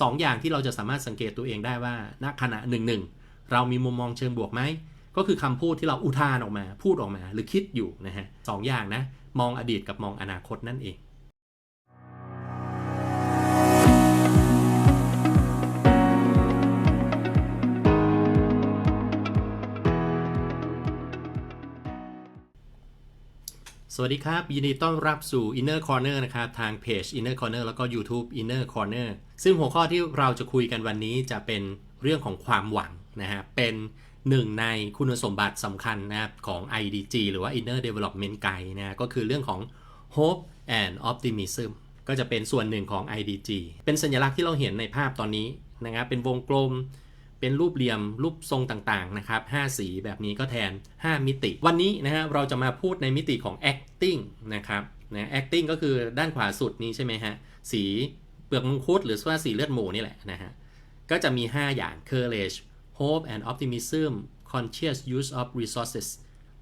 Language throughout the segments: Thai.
สองอย่างที่เราจะสามารถสังเกตตัวเองได้ว่าณขณะหนึ่งหนึ่งเรามีมุมมองเชิงบวกไหมก็คือคำพูดที่เราอุทานออกมา พูดออกมา หรือคิดอยู่นะฮะสองอย่างนะ มองอดีตกับมองอนาคตนั่นเอง สวัสดีครับ ยินดีต้อนรับสู่ Inner Corner นะครับทางเพจ Inner Corner แล้วก็ YouTube Inner Corner ซึ่งหัวข้อที่เราจะคุยกันวันนี้จะเป็นเรื่องของความหวังนะฮะเป็นหนึ่งในคุณสมบัติสำคัญนะครับของ IDG หรือว่า Inner Development Guide นะก็คือเรื่องของ Hope and Optimism ก็จะเป็นส่วนหนึ่งของ IDG เป็นสัญลักษณ์ที่เราเห็นในภาพตอนนี้นะครับเป็นวงกลม เป็นรูปเหลี่ยมรูปทรงต่างๆนะครับ5สีแบบนี้ก็แทน 5 มิติ วันนี้นะฮะเราจะมาพูดในมิติของ acting นะครับนะ acting ก็คือด้านขวาสุดนี้ใช่ไหมฮะสีเปลือกมังคุดหรือว่าสีเลือดหมูนี่แหละนะฮะก็จะมี 5 อย่าง courage hope and optimism conscious use of resources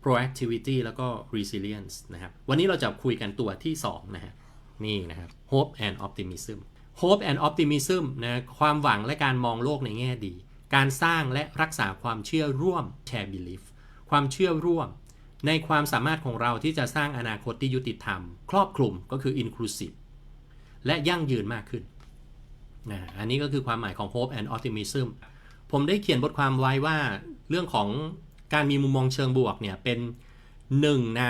proactivity แล้วก็ resilience นะครับ วันนี้เราจะคุยกันตัวที่ 2 นะฮะ นี่นะครับ hope and optimism hope and optimism นะ ความหวังและการมองโลกในแง่ดี การสร้างและรักษาความเชื่อร่วม share belief ความเชื่อร่วม ในความสามารถของเราที่จะสร้างอนาคตที่ยุติธรรม ครอบคลุมก็คือ inclusive และยั่งยืนมากขึ้นนะอันนี้ก็คือความหมายของ hope and optimism ผมได้เขียนบทความไว้ว่าเรื่องของการมีมุมมองเชิงบวกเนี่ยเป็นหนึ่งใน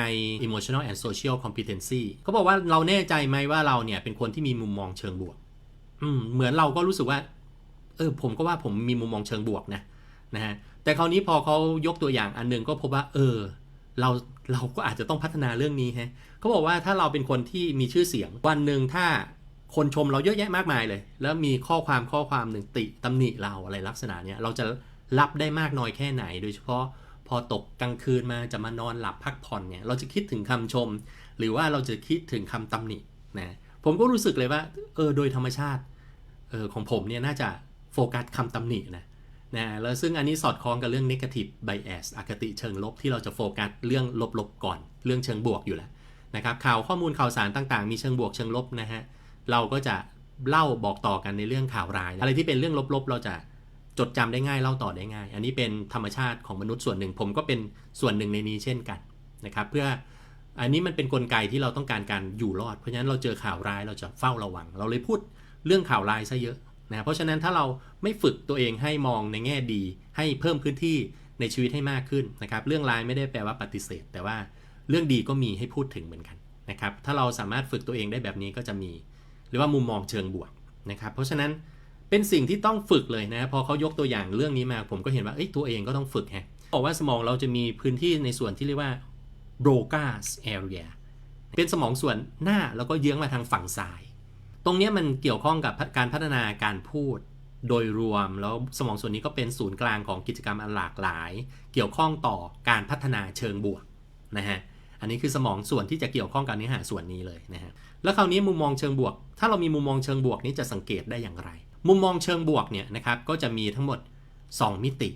emotional and social competency เขาบอกว่าเราแน่ใจไหมว่าเราเนี่ยเป็นคนที่มีมุมมองเชิงบวก เหมือนเราก็รู้สึกว่า เออผมก็ว่าผมมีมุมมองเชิงบวกนะนะฮะแต่คราวนี้พอเขายกตัวอย่างอันหนึงก็พบว่า เออ เราเราก็อาจจะต้องพัฒนาเรื่องนี้ฮะเขาบอกว่าถ้าเราเป็นคนที่มีชื่อเสียงวันหนึ่งถ้าคนชมเราเยอะแยะมากมายเลย แล้วมีข้อความข้อความหนึ่งติตำหนิเราอะไรลักษณะเนี้ยเราจะรับได้มากน้อยแค่ไหน โดยเฉพาะพอตกกลางคืนมาจะมานอนหลับพักผ่อนเนี่ยเราจะคิดถึงคำชม หรือว่าเราจะคิดถึงคำตำหนินะผมก็รู้สึกเลยว่าเออโดยธรรมชาติเออของผมเนี่ยน่าจะ โฟกัสคำตำหนินะนะแล้วซึ่งอันนี้สอดคล้องกับเรื่อง negative bias อคติเชิงลบที่เราจะโฟกัสเรื่องลบๆก่อน เรื่องเชิงบวกอยู่แล้วนะครับข่าวข้อมูลข่าวสารต่างๆ มีเชิงบวกเชิงลบนะฮะเราก็จะเล่าบอกต่อกันในเรื่องข่าวร้าย อะไรที่เป็นเรื่องลบๆ เราจะจดจำได้ง่ายเล่าต่อได้ง่าย อันนี้เป็นธรรมชาติของมนุษย์ส่วนหนึ่ง ผมก็เป็นส่วนหนึ่งในนี้เช่นกันนะครับเพื่ออันนี้มันเป็นนกลไกที่เราต้องการการอยู่รอด เพราะฉะนั้นเราเจอข่าวร้ายเราจะเฝ้าระวัง เราเลยพูดเรื่องข่าวร้ายซะเยอะ นะเพราะฉะนั้นถ้าเราไม่ฝึกตัวเองให้มองในแง่ดี ให้เพิ่มพื้นที่ในชีวิตให้มากขึ้นนะครับ เรื่องร้ายไม่ได้แปลว่าปฏิเสธ แต่ว่าเรื่องดีก็มีให้พูดถึงเหมือนกันนะครับ ถ้าเราสามารถฝึกตัวเองได้แบบนี้ก็จะมี หรือว่ามุมมองเชิงบวกนะครับ เพราะฉะนั้นเป็นสิ่งที่ต้องฝึกเลยนะพอเขายกตัวอย่างเรื่องนี้มา ผมก็เห็นว่าเอ้ยตัวเองก็ต้องฝึกฮะบอกว่าสมองเราจะมีพื้นที่ในส่วนที่เรียกว่า Broca's area เป็นสมองส่วนหน้าแล้วก็เยื้องมาทางฝั่งซ้าย ตรงนี้มันเกี่ยวข้องกับการพัฒนาการพูดโดยรวมแล้วสมองส่วนนี้ก็เป็นศูนย์กลางของกิจกรรมอันหลากหลาย เกี่ยวข้องต่อการพัฒนาเชิงบวกนะฮะอันนี้คือสมองส่วนที่จะเกี่ยวข้องกับเนื้อหาส่วนนี้เลยนะฮะแล้วคราวนี้มุมมองเชิงบวก ถ้าเรามีมุมมองเชิงบวกนี้จะสังเกตได้อย่างไร มุมมองเชิงบวกเนี่ยนะครับก็จะมีทั้งหมด 2 มิติ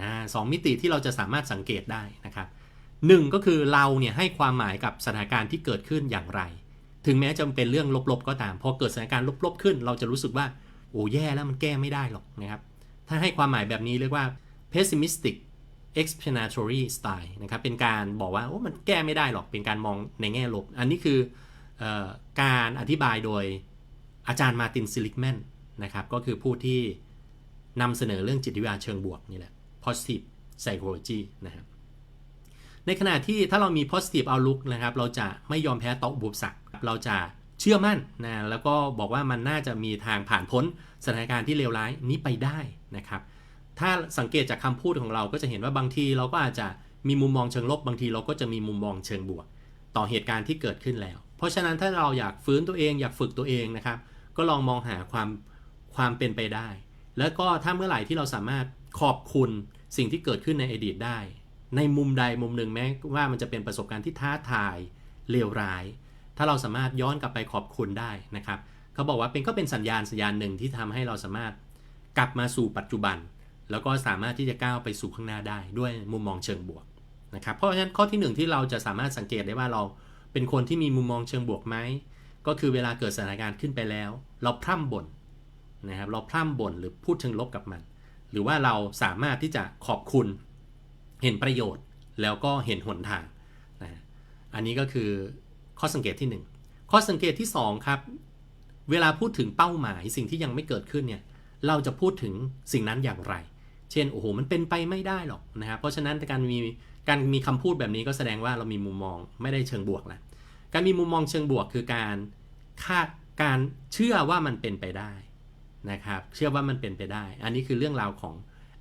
อ่าสมิติที่เราจะสามารถสังเกตได้นะครับหนึ่งก็คือเราเนี่ยให้ความหมายกับสถานการณ์ที่เกิดขึ้นอย่างไร ถึงแม้จะเป็นเรื่องลบๆก็ตาม พอเกิดสถานการณ์ลบๆขึ้น เราจะรู้สึกว่าโอ้แย่แล้วมันแก้ไม่ได้หรอกนะครับ ถ้าให้ความหมายแบบนี้เรียกว่า pessimistic explanatory style นะครับ เป็นการบอกว่าโอ้มันแก้ไม่ได้หรอก เป็นการมองในแง่ลบ อันนี้คืออการอธิบายโดยอาจารย์มาตินซิลิกแมนนะครับ ก็คือผู้ที่นำเสนอเรื่องจิตวิทยาเชิงบวกนี่แหละ positive psychology นะครับ ในขณะที่ถ้าเรามี positive outlook นะครับ เราจะไม่ยอมแพ้ต่ออุปสรรค เราจะเชื่อมั่นนะแล้วก็บอกว่ามันน่าจะมีทางผ่านพ้นสถานการณ์ที่เลวร้ายนี้ไปได้นะครับ ถ้าสังเกตจากคำพูดของเราก็จะเห็นว่าบางทีเราก็อาจจะมีมุมมองเชิงลบบางทีเราก็จะมีมุมมองเชิงบวก ต่อเหตุการณ์ที่เกิดขึ้นแล้ว เพราะฉะนั้นถ้าเราอยากฟื้นตัวเองอยากฝึกตัวเองนะครับ ก็ลองมองหาความความเป็นไปได้ แล้วก็ถ้าเมื่อไหร่ที่เราสามารถขอบคุณสิ่งที่เกิดขึ้นในอดีตได้ ในมุมใดมุมหนึ่งแม้ว่ามันจะเป็นประสบการณ์ที่ท้าทายเลวร้าย ถ้าเราสามารถย้อนกลับไปขอบคุณได้นะครับเขาบอกว่าเป็นก็เป็นสัญญาณสัญญาณหนึ่งที่ทำให้เราสามารถกลับมาสู่ปัจจุบัน แล้วก็สามารถที่จะก้าวไปสู่ข้างหน้าได้ด้วยมุมมองเชิงบวกนะครับเพราะฉะนั้นข้อที่หนึ่งที่เราจะสามารถสังเกตได้ว่าเราเป็นคนที่มีมุมมองเชิงบวกไหมก็คือเวลาเกิดสถานการณ์ขึ้นไปแล้ว เราพร่ำบ่นนะครับเราพร่ำบ่นหรือพูดเชิงลบกับมัน หรือว่าเราสามารถที่จะขอบคุณเห็นประโยชน์ แล้วก็เห็นหนทางนะฮะอันนี้ก็คือ ข้อสังเกตที่ 1 ข้อสังเกตที่ 2 ครับ เวลาพูดถึงเป้าหมายสิ่งที่ยังไม่เกิดขึ้นเนี่ยเราจะพูดถึงสิ่งนั้นอย่างไร เช่นโอ้โหมันเป็นไปไม่ได้หรอกนะครับเพราะฉะนั้นการมีการมีคำพูดแบบนี้ก็แสดงว่าเรามีมุมมองไม่ได้เชิงบวกแล้วการมีมุมมองเชิงบวกคือการคาดการเชื่อว่ามันเป็นไปได้นะครับเชื่อว่ามันเป็นไปได้ อันนี้คือเรื่องราวของ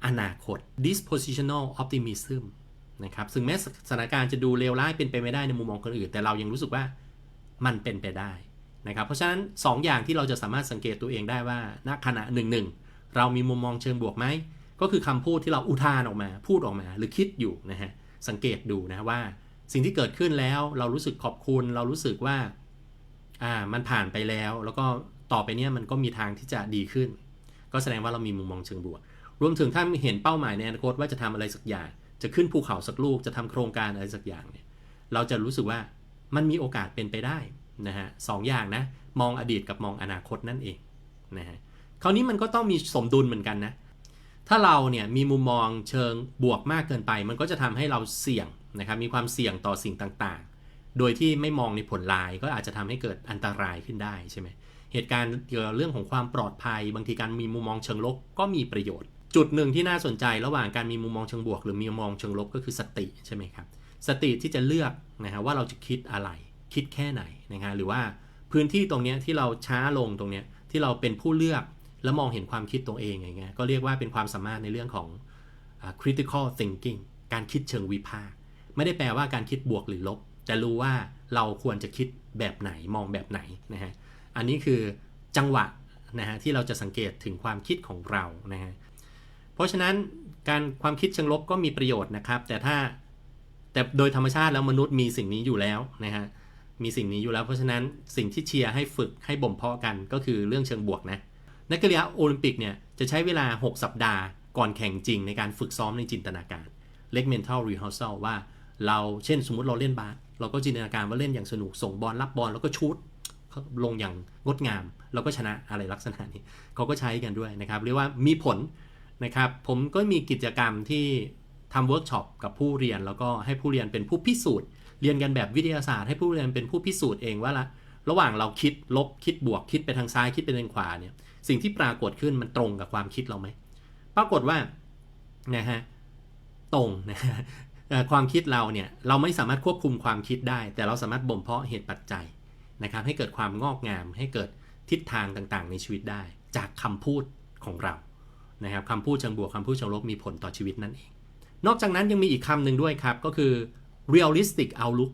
อนาคต dispositional optimism นะครับซึ่งแม้สถานการณ์จะดูเลวร้ายเป็นไปไม่ได้ในมุมมองคนอื่น แต่เรายังรู้สึกว่ามันเป็นไปได้นะครับเพราะฉะนั้น 2 อย่างที่เราจะสามารถสังเกตตัวเองได้ว่าณขณะหนึ่งหนึ่งเรามีมุมมองเชิงบวกไหมก็คือคำพูดที่เราอุทานออกมา พูดออกมา หรือคิดอยู่นะฮะสังเกตดูนะว่า สิ่งที่เกิดขึ้นแล้วเรารู้สึกขอบคุณ เรารู้สึกว่าอ่ามันผ่านไปแล้ว แล้วก็ต่อไปเนี้ยมันก็มีทางที่จะดีขึ้น ก็แสดงว่าเรามีมุมมองเชิงบวก รวมถึงถ้าเห็นเป้าหมายในอนาคตว่าจะทำอะไรสักอย่าง จะขึ้นภูเขาสักลูกจะทำโครงการอะไรสักอย่างเนี่ยเราจะรู้สึกว่ามันมีโอกาสเป็นไปได้นะฮะสองอย่างนะมองอดีตกับมองอนาคตนั่นเองนะฮะคราวนี้มันก็ต้องมีสมดุลเหมือนกันนะถ้าเราเนี่ยมีมุมมองเชิงบวกมากเกินไป มันก็จะทำให้เราเสี่ยงนะครับมีความเสี่ยงต่อสิ่งต่างๆ โดยที่ไม่มองในผลลายก็อาจจะทำให้เกิดอันตรายขึ้นได้ใช่ไหมเหตุการณ์เกี่ยวกับเรื่องของความปลอดภัย บางทีการมีมุมมองเชิงลบก็มีประโยชน์ จุดหนึ่งที่น่าสนใจระหว่างการมีมุมมองเชิงบวก หรือมีมุมมองเชิงลบก็คือสติใช่ไหมครับ สติที่จะเลือกนะฮะว่าเราจะคิดอะไร คิดแค่ไหนนะฮะหรือว่าพื้นที่ตรงนี้ที่เราช้าลงตรงนี้ที่เราเป็นผู้เลือกแล้วมองเห็นความคิดตัวเองอย่างเงี้ยก็เรียกว่าเป็นความสามารถในเรื่องของ critical thinking การคิดเชิงวิพากษ์ไม่ได้แปลว่าการคิดบวกหรือลบ แต่รู้ว่าเราควรจะคิดแบบไหนมองแบบไหนนะฮะอันนี้คือจังหวะนะฮะที่เราจะสังเกตถึงความคิดของเรานะฮะ ราะฉะนั้นการความคิดเชิงลบก็มีประโยชน์นะครับ แต่ถ้าแต่โดยธรรมชาติแล้วมนุษย์มีสิ่งนี้อยู่แล้วนะฮะมีสิ่งนี้อยู่แล้ว เพราะฉะนั้นสิ่งที่เชียร์ให้ฝึกให้บ่มเพาะกันก็คือเรื่องเชิงบวกนะนักกีฬาโอลิมปิกเนี่ยจะใช้เวลา 6 สัปดาห์ก่อนแข่งจริงในการฝึกซ้อมในจินตนาการเล็ก mental rehearsal ว่าเราเช่นสมมติเราเล่นบาสเราก็จินตนาการว่าเล่นอย่างสนุกส่งบอลรับบอลแล้วก็ชูดลงอย่างงดงามเราก็ชนะอะไรลักษณะนี้เขาก็ใช้กันด้วยนะครับเรียกว่ามีผล นะครับ ผมก็มีกิจกรรมที่ทำเวิร์กช็อปกับผู้เรียน แล้วก็ให้ผู้เรียนเป็นผู้พิสูจน์ เรียนกันแบบวิทยาศาสตร์ ให้ผู้เรียนเป็นผู้พิสูจน์เองว่าละระหว่างเราคิดลบคิดบวกคิดไปทางซ้ายคิดไปทางขวาเนี่ยสิ่งที่ปรากฏขึ้นมันตรงกับความคิดเราไหมปรากฏว่านะฮะตรงนะฮะความคิดเราเนี่ยเราไม่สามารถควบคุมความคิดได้ แต่เราสามารถบ่มเพาะเหตุปัจจัยนะครับให้เกิดความงอกงามให้เกิดทิศทางต่างๆ ในชีวิตได้ จากคำพูดของเรา นะครับคำพูดเชิงบวกคำพูดเชิงลบมีผลต่อชีวิตนั่นเอง นอกจากนั้นยังมีอีกคำหนึ่งด้วยครับ ก็คือ realistic outlook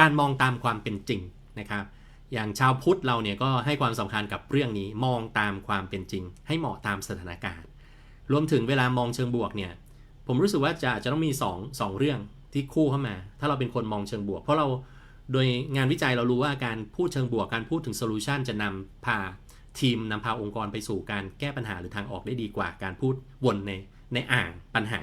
การมองตามความเป็นจริงนะครับ อย่างชาวพุทธเราเนี่ยก็ให้ความสำคัญกับเรื่องนี้มองตามความเป็นจริง ให้เหมาะตามสถานการณ์ รวมถึงเวลามองเชิงบวกเนี่ยผมรู้สึกว่าจะจะต้องมี2 2เรื่องที่คู่เข้ามา ถ้าเราเป็นคนมองเชิงบวก เพราะเราโดยงานวิจัยเรารู้ว่าการพูดเชิงบวกการพูดถึงโซลูชันจะนำพา ทีมนำพาองค์กรไปสู่การแก้ปัญหาหรือทางออกได้ดีกว่า การพูดวนในในอ่างปัญหา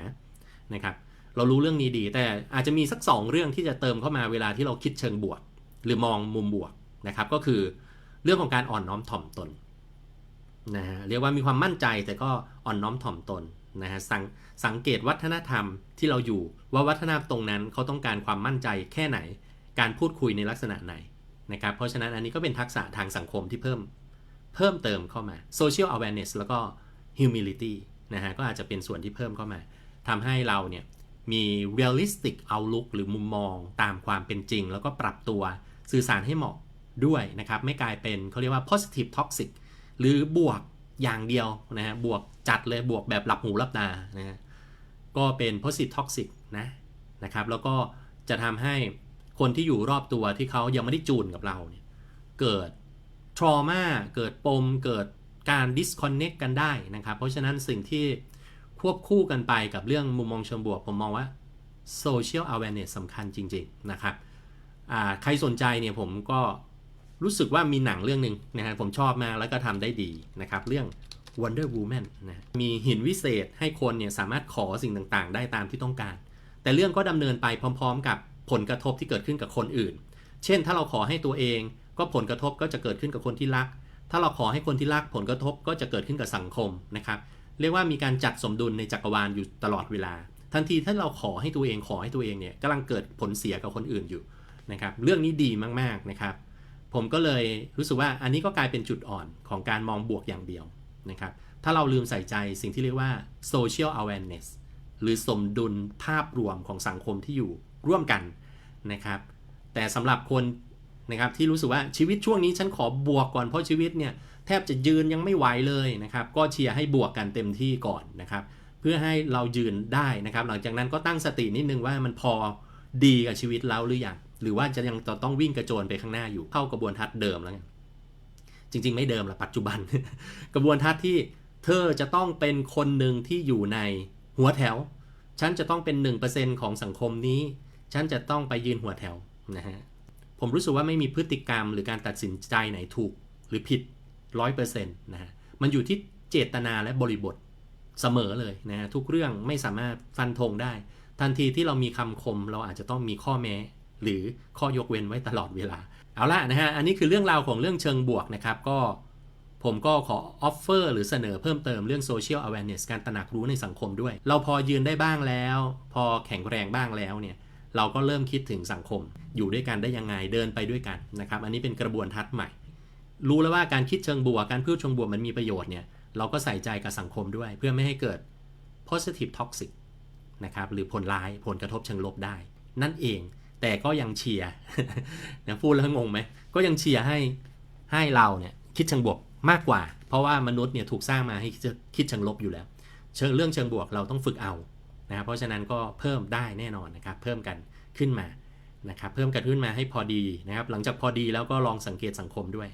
นะครับเรารู้เรื่องนี้ดี แต่อาจจะมีสัก 2 เรื่องที่จะเติมเข้ามาเวลาที่เราคิดเชิงบวก หรือมองมุมบวกนะครับก็คือเรื่องของการอ่อนน้อมถ่อมตนนะฮะเรียกว่ามีความมั่นใจแต่ก็อ่อนน้อมถ่อมตนนะฮะสังสังเกตวัฒนธรรมที่เราอยู่ว่าวัฒนธรรมตรงนั้นเขาต้องการความมั่นใจแค่ไหน การพูดคุยในลักษณะไหนนะครับเพราะฉะนั้นอันนี้ก็เป็นทักษะทางสังคมที่เพิ่ม เพิ่มเติมเข้ามา social awareness แล้วก็ humility นะฮะก็อาจจะเป็นส่วนที่เพิ่มเข้ามาทำให้เราเนี่ยมี realistic outlook หรือมุมมองตามความเป็นจริง แล้วก็ปรับตัวสื่อสารให้เหมาะด้วยนะครับ ไม่กลายเป็นเขาเรียกว่า positive toxic หรือบวกอย่างเดียวนะฮะบวกจัดเลยบวกแบบหลับหูหลับตานะฮะก็เป็น positive toxic นะนะครับแล้วก็จะทำให้คนที่อยู่รอบตัวที่เขายังไม่ได้จูนกับเราเนี่ยเกิด trauma เกิดปมเกิดการ disconnect กันได้นะครับ เพราะฉะนั้นสิ่งที่ควบคู่กันไปกับเรื่องมุมมองเชิงบวก ผมมองว่า social awareness สำคัญจริง ๆ นะครับใครสนใจเนี่ยผมก็รู้สึกว่ามีหนังเรื่องหนึ่งนะฮะผมชอบมากแล้วก็ทำได้ดีนะครับ เรื่อง Wonder Woman นะมีหินวิเศษให้คนเนี่ยสามารถขอสิ่งต่างๆ ได้ตามที่ต้องการ แต่เรื่องก็ดำเนินไปพร้อม ๆ กับผลกระทบที่เกิดขึ้นกับคนอื่น เช่น ถ้าเราขอให้ตัวเอง ก็ผลกระทบก็จะเกิดขึ้นกับคนที่รัก ถ้าเราขอให้คนที่รักผลกระทบก็จะเกิดขึ้นกับสังคมนะครับ เรียกว่ามีการจัดสมดุลในจักรวาลอยู่ตลอดเวลา ทันทีถ้าเราขอให้ตัวเองขอให้ตัวเองเนี่ยกำลังเกิดผลเสียกับคนอื่นอยู่นะครับ เรื่องนี้ดีมากๆนะครับ ผมก็เลยรู้สึกว่าอันนี้ก็กลายเป็นจุดอ่อนของการมองบวกอย่างเดียวนะครับ ถ้าเราลืมใส่ใจสิ่งที่เรียกว่า social awareness หรือสมดุลภาพรวมของสังคมที่อยู่ร่วมกันนะครับ แต่สำหรับคน นะครับที่รู้สึกว่าชีวิตช่วงนี้ฉันขอบวกก่อนเพราะชีวิตเนี่ยแทบจะยืนยังไม่ไหวเลยนะครับก็เชียร์ให้บวกกันเต็มที่ก่อนนะครับเพื่อให้เรายืนได้นะครับหลังจากนั้นก็ตั้งสตินิดนึงว่ามันพอดีกับชีวิตเราหรือยังหรือว่าจะยังต้องวิ่งกระโจนไปข้างหน้าอยู่เข้ากระบวนทัศน์เดิมแล้วกันจริง ๆ ไม่เดิมละปัจจุบัน กระบวนทัศน์ที่เธอจะต้องเป็นคนหนึ่งที่อยู่ในหัวแถว ฉันจะต้องเป็น 1%ของสังคมนี้ ฉันจะต้องไปยืนหัวแถวนะฮะ ผมรู้สึกว่าไม่มีพฤติกรรม หรือการตัดสินใจไหนถูกหรือผิด100%นะฮะมันอยู่ที่เจตนาและบริบทเสมอเลยนะฮะทุกเรื่องไม่สามารถฟันธงได้ ทันทีที่เรามีคำคมเราอาจจะต้องมีข้อแม้ หรือข้อยกเว้นไว้ตลอดเวลา เอาละนะฮะอันนี้คือเรื่องราวของเรื่องเชิงบวกนะครับก็ผมก็ขอออฟเฟอร์หรือเสนอเพิ่มเติมเรื่อง Social Awareness การตระหนักรู้ในสังคมด้วย เราพอยืนได้บ้างแล้ว พอแข็งแรงบ้างแล้วเนี่ย เราก็เริ่มคิดถึงสังคม อยู่ด้วยกันได้ยังไงเดินไปด้วยกันนะครับ อันนี้เป็นกระบวนทัศน์ใหม่ รู้แล้วว่าการคิดเชิงบวกการพูดเชิงบวกมันมีประโยชน์เนี่ยเราก็ใส่ใจกับสังคมด้วย เพื่อไม่ให้เกิด positive toxic นะครับหรือผลร้ายผลกระทบเชิงลบได้ นั่นเองแต่ก็ยังเชียร์นะพูดแล้วงงไหมก็ยังเชียร์ให้ให้เราเนี่ยคิดเชิงบวกมากกว่า เพราะว่ามนุษย์เนี่ยถูกสร้างมาให้คิดคิดเชิงลบอยู่แล้ว เชิงเรื่องเชิงบวกเราต้องฝึกเอา นะครับเพราะฉะนั้นก็เพิ่มได้แน่นอนนะครับเพิ่มกันขึ้นมานะครับเพิ่มกันขึ้นมาให้พอดีนะครับหลังจากพอดีแล้วก็ลองสังเกตสังคมด้วย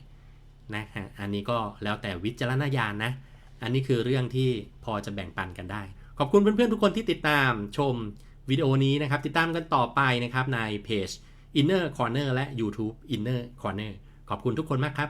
นะฮะอันนี้ก็แล้วแต่วิจารณญาณนะอันนี้คือเรื่องที่พอจะแบ่งปันกันได้ ขอบคุณเพื่อนๆทุกคนที่ติดตามชมวิดีโอนี้นะครับติดตามกันต่อไปนะครับในเพจ Inner Corner และ YouTube Inner Corner ขอบคุณทุกคนมากครับ